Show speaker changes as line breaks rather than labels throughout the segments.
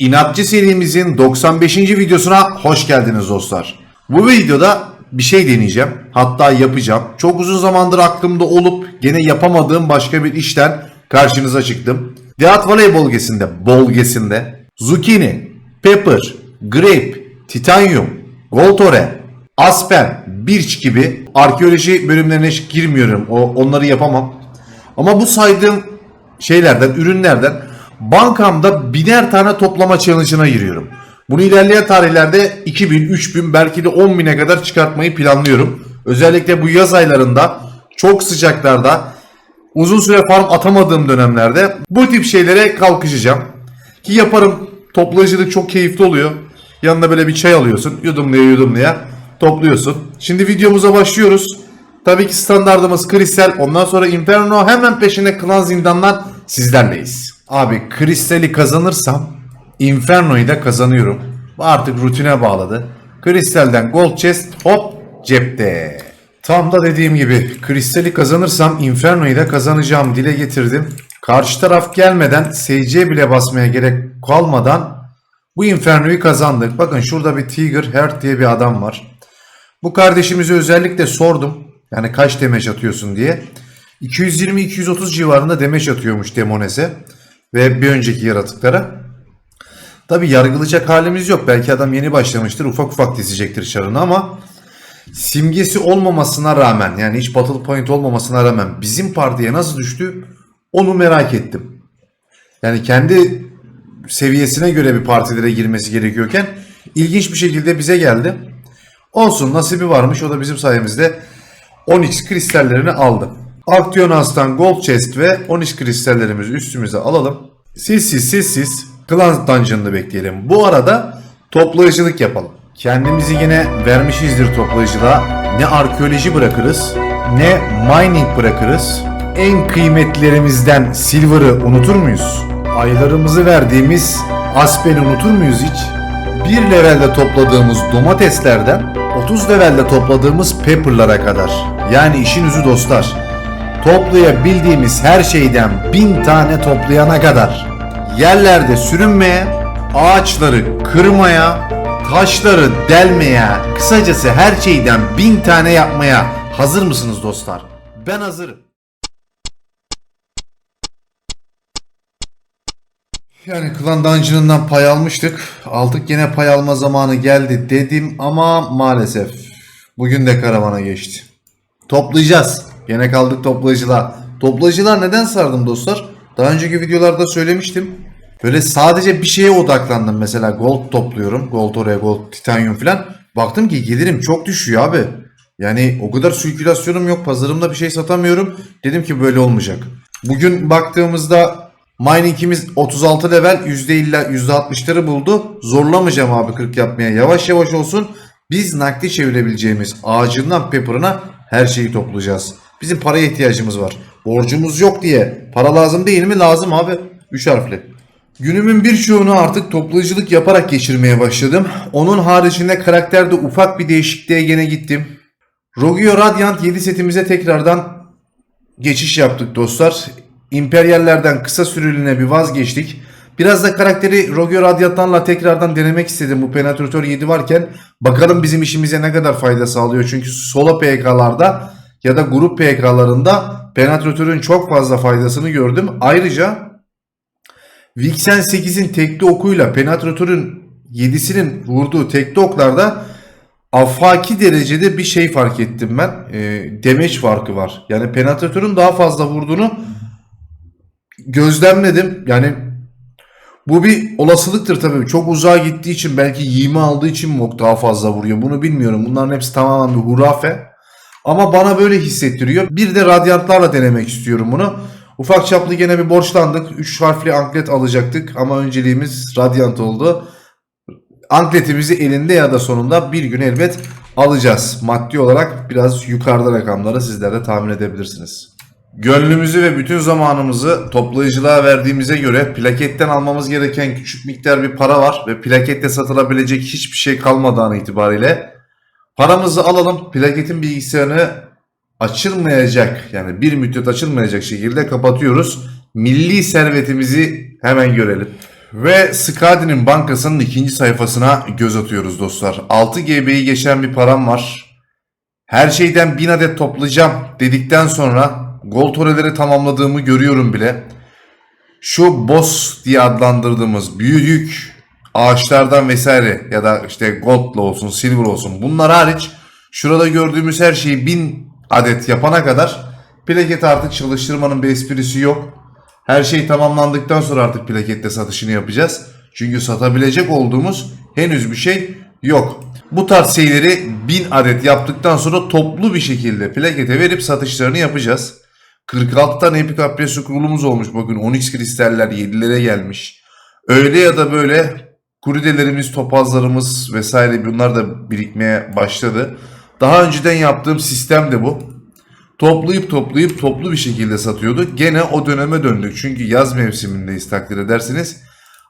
İnatçı serimizin 95. videosuna hoş geldiniz dostlar. Bu videoda bir şey deneyeceğim. Hatta yapacağım. Çok uzun zamandır aklımda olup gene yapamadığım başka bir işten karşınıza çıktım. Deat Valley bölgesinde, bölgesinde zucchini, pepper, grape, titanium, goltore, aspen, birch gibi arkeoloji bölümlerine girmiyorum. O, onları yapamam. Ama bu saydığım şeylerden, ürünlerden bankamda biner tane toplama challenge'ına giriyorum. Bunu ilerleyen tarihlerde 2000, 3000 belki de 10 bine kadar çıkartmayı planlıyorum. Özellikle bu yaz aylarında çok sıcaklarda uzun süre farm atamadığım dönemlerde bu tip şeylere kalkışacağım. Ki yaparım. Toplayıcılık çok keyifli oluyor. Yanına böyle bir çay alıyorsun. Yudumlaya yudumlaya topluyorsun. Şimdi videomuza başlıyoruz. Tabii ki standartımız kristal. Ondan sonra Inferno hemen peşine klan zindanlar sizlerleyiz. Abi kristali kazanırsam Inferno'yu da kazanıyorum. Artık rutine bağladı. Kristalden gold chest hop cepte. Tam da dediğim gibi kristali kazanırsam Inferno'yu da kazanacağım dile getirdim. Karşı taraf gelmeden SC bile basmaya gerek kalmadan bu Inferno'yu kazandık. Bakın şurada bir Tiger Heart diye bir adam var. Bu kardeşimize özellikle sordum. Yani kaç demeç atıyorsun diye. 220-230 civarında demeç atıyormuş Demones'e. Ve bir önceki yaratıklara. Tabi yargılayacak halimiz yok. Belki adam yeni başlamıştır. Ufak ufak dizecektir çarını ama simgesi olmamasına rağmen yani hiç battle point olmamasına rağmen bizim partiye nasıl düştü onu merak ettim. Yani kendi seviyesine göre bir partilere girmesi gerekiyorken ilginç bir şekilde bize geldi. Olsun nasibi varmış o da bizim sayemizde 10x kristallerini aldı. Aktiyonas'tan Gold Chest ve 10x kristallerimizi üstümüze alalım. Sessiz sessiz Clan Dungeon'ını bekleyelim. Bu arada toplayıcılık yapalım. Kendimizi yine vermişizdir toplayıcılığa. Ne arkeoloji bırakırız ne mining bırakırız. En kıymetlerimizden Silver'ı unutur muyuz? Aylarımızı verdiğimiz Aspen'i unutur muyuz hiç? Bir levelde topladığımız domateslerden 30 levelde topladığımız pepper'lara kadar. Yani işin üzü dostlar. Toplayabildiğimiz her şeyden bin tane toplayana kadar. Yerlerde sürünmeye, ağaçları kırmaya, taşları delmeye, kısacası her şeyden bin tane yapmaya hazır mısınız dostlar? Ben hazırım. Yani Klan Dungeon'ından pay almıştık. Aldık yine pay alma zamanı geldi dedim ama maalesef bugün de karavana geçti. Toplayacağız. Gene kaldık toplayıcılar. Toplayıcılar neden sardım dostlar? Daha önceki videolarda söylemiştim. Böyle sadece bir şeye odaklandım. Mesela gold topluyorum. Gold oraya gold titanyum falan. Baktım ki gelirim çok düşüyor abi. Yani o kadar sirkülasyonum yok. Pazarımda bir şey satamıyorum. Dedim ki böyle olmayacak. Bugün baktığımızda miningimiz 36 level %50 %60'ları buldu. Zorlamayacağım abi 40 yapmaya. Yavaş yavaş olsun. Biz nakdi çevirebileceğimiz ağacından pepper'ına her şeyi toplayacağız. Bizim paraya ihtiyacımız var. Borcumuz yok diye. Para lazım değil mi? Lazım abi. 3 harfli. Günümün birçoğunu artık toplayıcılık yaparak geçirmeye başladım. Onun haricinde karakterde ufak bir değişikliğe gene gittim. Rogio Radiant 7 setimize tekrardan geçiş yaptık dostlar. İmperyallerden kısa süreliğine bir vazgeçtik. Biraz da karakteri Rogio Radiant'larla tekrardan denemek istedim bu Penetratör 7 varken. Bakalım bizim işimize ne kadar fayda sağlıyor. Çünkü solo PK'larda ya da grup PK'larında Penetratör'ün çok fazla faydasını gördüm. Ayrıca Vixen 8'in tekli okuyla Penetratör'ün 7'sinin vurduğu tekli oklarda afaki derecede bir şey fark ettim ben. E, damage farkı var. Yani Penetratör'ün daha fazla vurduğunu gözlemledim. Yani bu bir olasılıktır tabii. Çok uzağa gittiği için belki yiyimi aldığı için mi daha fazla vuruyor. Bunu bilmiyorum. Bunların hepsi tamamen bir hurafe. Ama bana böyle hissettiriyor. Bir de radyantlarla denemek istiyorum bunu. Ufak çaplı gene bir borçlandık. 3 harfli anklet alacaktık ama önceliğimiz radyant oldu. Ankletimizi elinde ya da sonunda bir gün elbet alacağız. Maddi olarak biraz yukarıda rakamları sizler de tahmin edebilirsiniz. Gönlümüzü ve bütün zamanımızı toplayıcılığa verdiğimize göre plaketten almamız gereken küçük miktar bir para var ve plakette satılabilecek hiçbir şey kalmadığı an itibariyle paramızı alalım plaketin bilgisayarını açılmayacak yani bir müddet açılmayacak şekilde kapatıyoruz. Milli servetimizi hemen görelim. Ve Skadi'nin bankasının ikinci sayfasına göz atıyoruz dostlar. 6 GB'yi geçen bir param var. Her şeyden 1000 adet toplayacağım dedikten sonra gol toreleri tamamladığımı görüyorum bile. Şu boss diye adlandırdığımız büyük ağaçlardan vesaire ya da işte gold'la olsun silver olsun bunlar hariç şurada gördüğümüz her şeyi 1000 adet yapana kadar plaket artık çalıştırmanın bir esprisi yok. Her şey tamamlandıktan sonra artık plakette satışını yapacağız. Çünkü satabilecek olduğumuz henüz bir şey yok. Bu tarz şeyleri 1000 adet yaptıktan sonra toplu bir şekilde plakete verip satışlarını yapacağız. 46 tane Epic Apresu kurulumuz olmuş. Bakın Onyx kristaller 7'lere gelmiş. Öyle ya da böyle kuridelerimiz, topazlarımız vesaire bunlar da birikmeye başladı. Daha önceden yaptığım sistem de bu. Toplayıp toplayıp toplu bir şekilde satıyorduk. Gene o döneme döndük. Çünkü yaz mevsimindeyiz takdir edersiniz.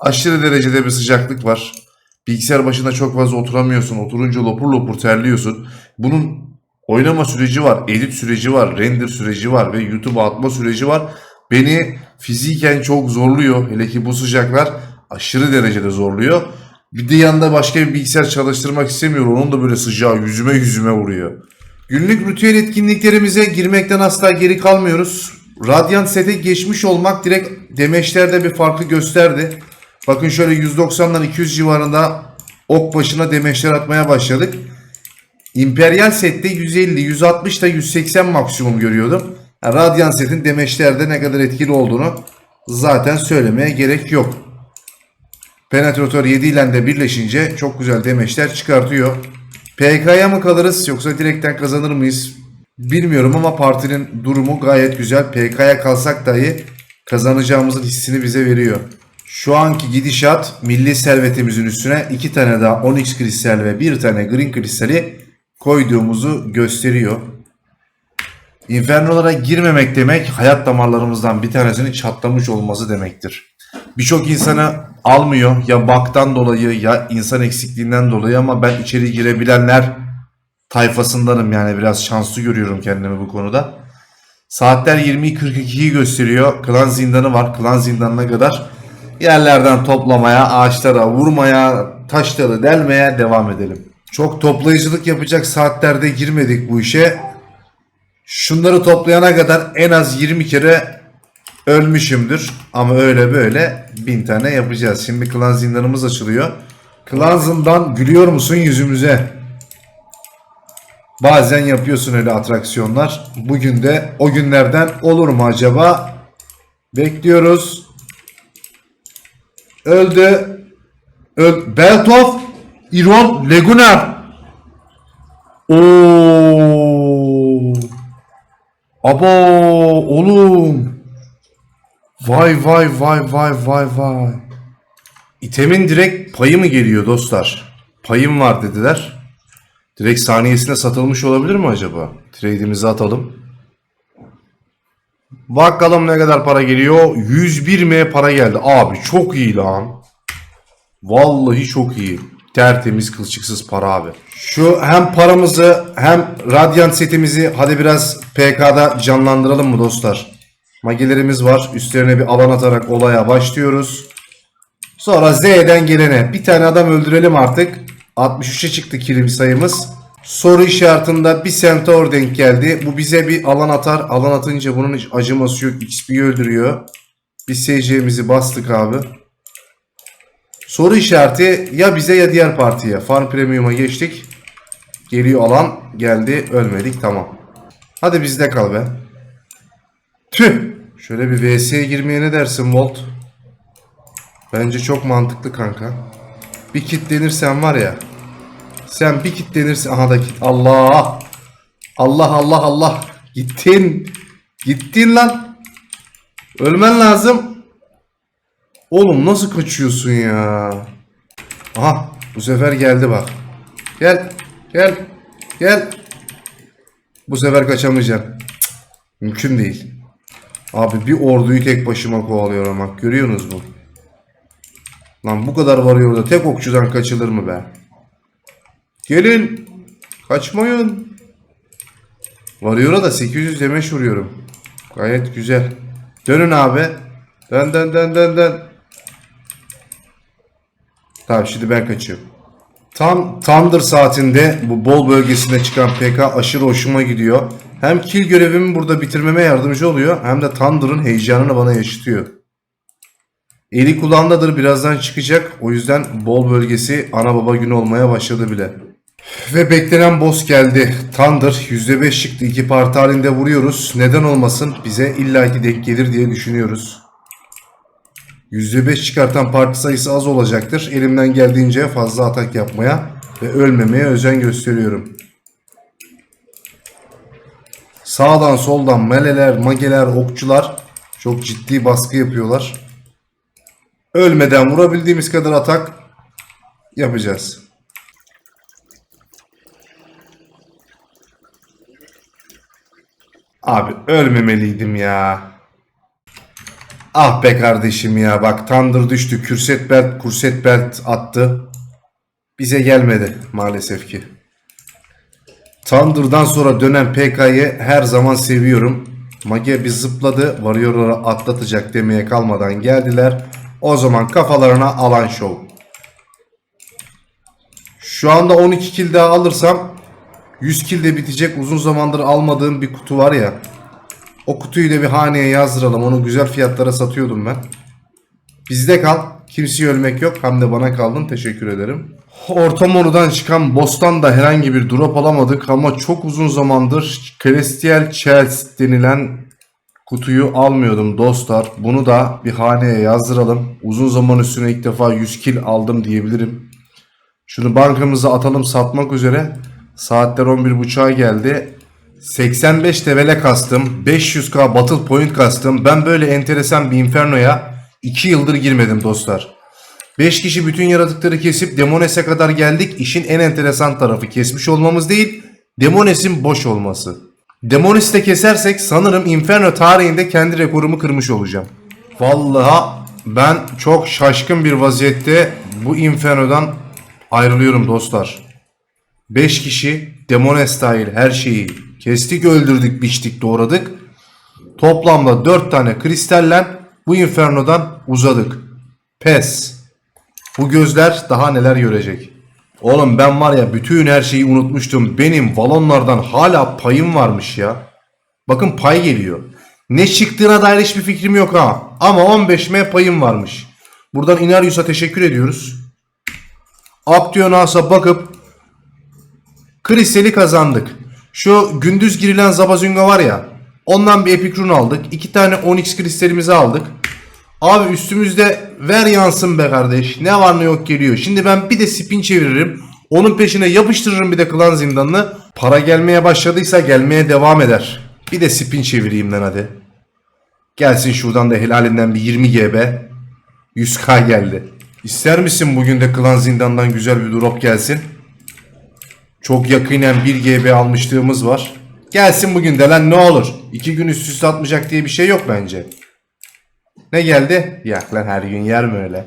Aşırı derecede bir sıcaklık var. Bilgisayar başında çok fazla oturamıyorsun. Oturunca lopur lopur terliyorsun. Bunun oynama süreci var, edit süreci var, render süreci var ve YouTube'a atma süreci var. Beni fiziken çok zorluyor. Hele ki bu sıcaklar aşırı derecede zorluyor. Bir de yanında başka bir bilgisayar çalıştırmak istemiyorum. Onun da böyle sıcağı yüzüme yüzüme vuruyor. Günlük ritüel etkinliklerimize girmekten asla geri kalmıyoruz. Radiant sete geçmiş olmak direkt demeçlerde bir farkı gösterdi. Bakın şöyle 190'dan 200 civarında ok başına demeçler atmaya başladık. İmperyal sette 150, 160 da 180 maksimum görüyordum. Yani Radiant setin demeçlerde ne kadar etkili olduğunu zaten söylemeye gerek yok. Penetratör 7 ile de birleşince çok güzel demeçler çıkartıyor. PK'ya mı kalırız yoksa direkten kazanır mıyız? Bilmiyorum ama partinin durumu gayet güzel. PK'ya kalsak dahi kazanacağımızın hissini bize veriyor. Şu anki gidişat milli servetimizin üstüne iki tane daha Onyx kristal ve bir tane Green kristali koyduğumuzu gösteriyor. Infernolara girmemek demek hayat damarlarımızdan bir tanesinin çatlamış olması demektir. Birçok insanı almıyor ya baktan dolayı ya insan eksikliğinden dolayı ama ben içeri girebilenler tayfasındanım yani biraz şanslı görüyorum kendimi bu konuda. Saatler 20.42'yi gösteriyor. Klan zindanı var. Klan zindanına kadar yerlerden toplamaya, ağaçlara vurmaya, taşları delmeye devam edelim. Çok toplayıcılık yapacak saatlerde girmedik bu işe. Şunları toplayana kadar en az 20 kere ölmüşümdür. Ama öyle böyle bin tane yapacağız. Şimdi klan zindanımız açılıyor. Klan zindan gülüyor musun yüzümüze? Bazen yapıyorsun öyle atraksiyonlar. Bugün de o günlerden olur mu acaba? Bekliyoruz. Öldü. Öl Belt of Iron Legunar. Oo. Abo oğlum. Vay vay vay vay vay vay. İtemin direkt payı mı geliyor dostlar? Payım var dediler. Direkt saniyesine satılmış olabilir mi acaba? Trade'imizi atalım. Bakalım ne kadar para geliyor. 101 M para geldi. Abi çok iyi lan. Vallahi çok iyi. Tertemiz kılçıksız para abi. Şu hem paramızı hem Radiant setimizi hadi biraz PK'da canlandıralım mı dostlar? Magilerimiz var. Üstlerine bir alan atarak olaya başlıyoruz. Sonra Z'den gelene bir tane adam öldürelim artık. 63'e çıktı kilim sayımız. Soru işaretinde bir centaur denk geldi. Bu bize bir alan atar. Alan atınca bunun hiç acıması yok. XP'yi öldürüyor. Biz SC'mizi bastık abi. Soru işareti ya bize ya diğer partiye. Farm Premium'a geçtik. Geliyor alan. Geldi. Ölmedik. Tamam. Hadi bizde kal be. Tüh. Şöyle bir VS'ye girmeye ne dersin Volt? Bence çok mantıklı kanka. Bir kitlenirsen var ya. Sen bir kitlenirsen. Aha da kit. Allah. Allah Allah Allah. Gittin. Gittin lan. Ölmen lazım. Oğlum nasıl kaçıyorsun ya? Aha bu sefer geldi bak. Gel. Gel. Gel. Bu sefer kaçamayacaksın. Mümkün değil. Abi bir orduyu tek başıma kovalıyorum bak. Görüyorsunuz mu? Lan bu kadar varıyor da tek okçudan kaçılır mı be? Gelin. Kaçmayın. Varıyor'a da 800 demeç vuruyorum. Gayet güzel. Dönün abi. Dön dön dön dön dön. Tamam şimdi ben kaçıyorum. Tam Thunder saatinde bu bol bölgesinde çıkan PK aşırı hoşuma gidiyor. Hem kill görevimi burada bitirmeme yardımcı oluyor hem de Thunder'ın heyecanını bana yaşatıyor. Eli kulağındadır birazdan çıkacak. O yüzden bol bölgesi ana baba günü olmaya başladı bile. Ve beklenen boss geldi. Thunder %5 çıktı. iki parti halinde vuruyoruz. Neden olmasın? Bize illaki denk gelir diye düşünüyoruz. %5 çıkartan parti sayısı az olacaktır. Elimden geldiğince fazla atak yapmaya ve ölmemeye özen gösteriyorum. Sağdan soldan meleler, mageler, okçular çok ciddi baskı yapıyorlar. Ölmeden vurabildiğimiz kadar atak yapacağız. Abi ölmemeliydim ya. Ah be kardeşim ya bak Thunder düştü. Kürset belt, kurset belt attı. Bize gelmedi maalesef ki. Thunder'dan sonra dönen PK'yı her zaman seviyorum. Mage bir zıpladı. Warrior'ları atlatacak demeye kalmadan geldiler. O zaman kafalarına alan şov. Şu anda 12 kill daha alırsam 100 kill de bitecek. Uzun zamandır almadığım bir kutu var ya. O kutuyu da bir haneye yazdıralım. Onu güzel fiyatlara satıyordum ben. Bizde kal. Kimseye ölmek yok. Hem de bana kaldın. Teşekkür ederim. Orta morudan çıkan boss'tan da herhangi bir drop alamadık ama çok uzun zamandır Celestial Chest denilen kutuyu almıyordum dostlar. Bunu da bir haneye yazdıralım. Uzun zaman üstüne ilk defa 100 kill aldım diyebilirim. Şunu bankamıza atalım satmak üzere. Saatler 11.30'a geldi. 85 tevele kastım. 500k battle point kastım. Ben böyle enteresan bir infernoya 2 yıldır girmedim dostlar. 5 kişi bütün yaratıkları kesip Demones'e kadar geldik. İşin en enteresan tarafı kesmiş olmamız değil, Demones'in boş olması. Demones'i de kesersek sanırım Inferno tarihinde kendi rekorumu kırmış olacağım. Vallahi ben çok şaşkın bir vaziyette bu Inferno'dan ayrılıyorum dostlar. 5 kişi Demones dahil her şeyi kestik, öldürdük, biçtik, doğradık. Toplamda 4 tane kristallen bu Inferno'dan uzadık. Pes. Bu gözler daha neler görecek. Oğlum ben var ya bütün her şeyi unutmuştum. Benim balonlardan hala payım varmış ya. Bakın pay geliyor. Ne çıktığına dair hiçbir fikrim yok ha. Ama 15M payım varmış. Buradan Inarius'a teşekkür ediyoruz. Aptionas'a bakıp Kristali kazandık. Şu gündüz girilen Zabazunga var ya. Ondan bir Epic Rune aldık. iki tane Onyx kristalimizi aldık. Abi üstümüzde ver yansın be kardeş. Ne var ne yok geliyor. Şimdi ben bir de spin çeviririm. Onun peşine yapıştırırım bir de klan zindanını. Para gelmeye başladıysa gelmeye devam eder. Bir de spin çevireyim lan hadi. Gelsin şuradan da helalinden bir 20 GB. 100k geldi. İster misin bugün de klan zindandan güzel bir drop gelsin? Çok yakinen 1 GB almışlığımız var. Gelsin bugün de lan ne olur. 2 gün üst üste atmayacak diye bir şey yok bence. Ne geldi? Yak lan her gün yer mi öyle?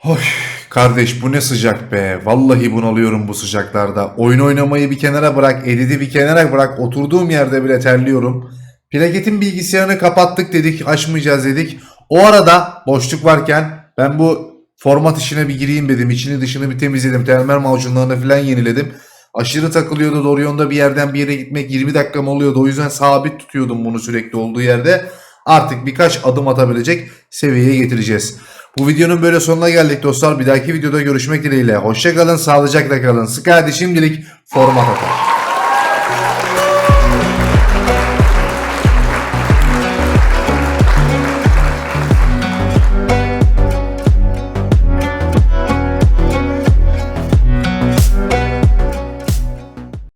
Hoş kardeş bu ne sıcak be. Vallahi bunalıyorum bu sıcaklarda. Oyun oynamayı bir kenara bırak, editi bir kenara bırak. Oturduğum yerde bile terliyorum. Plaketin bilgisayarını kapattık dedik, açmayacağız dedik. O arada boşluk varken ben bu format işine bir gireyim dedim. İçini dışını bir temizledim. Termal macunlarını falan yeniledim. Aşırı takılıyordu. Doğru yolda bir yerden bir yere gitmek 20 dakikam oluyordu. O yüzden sabit tutuyordum bunu sürekli olduğu yerde. Artık birkaç adım atabilecek seviyeye getireceğiz. Bu videonun böyle sonuna geldik dostlar. Bir dahaki videoda görüşmek dileğiyle. Hoşçakalın, sağlıcakla kalın. Sky'de şimdilik format atar.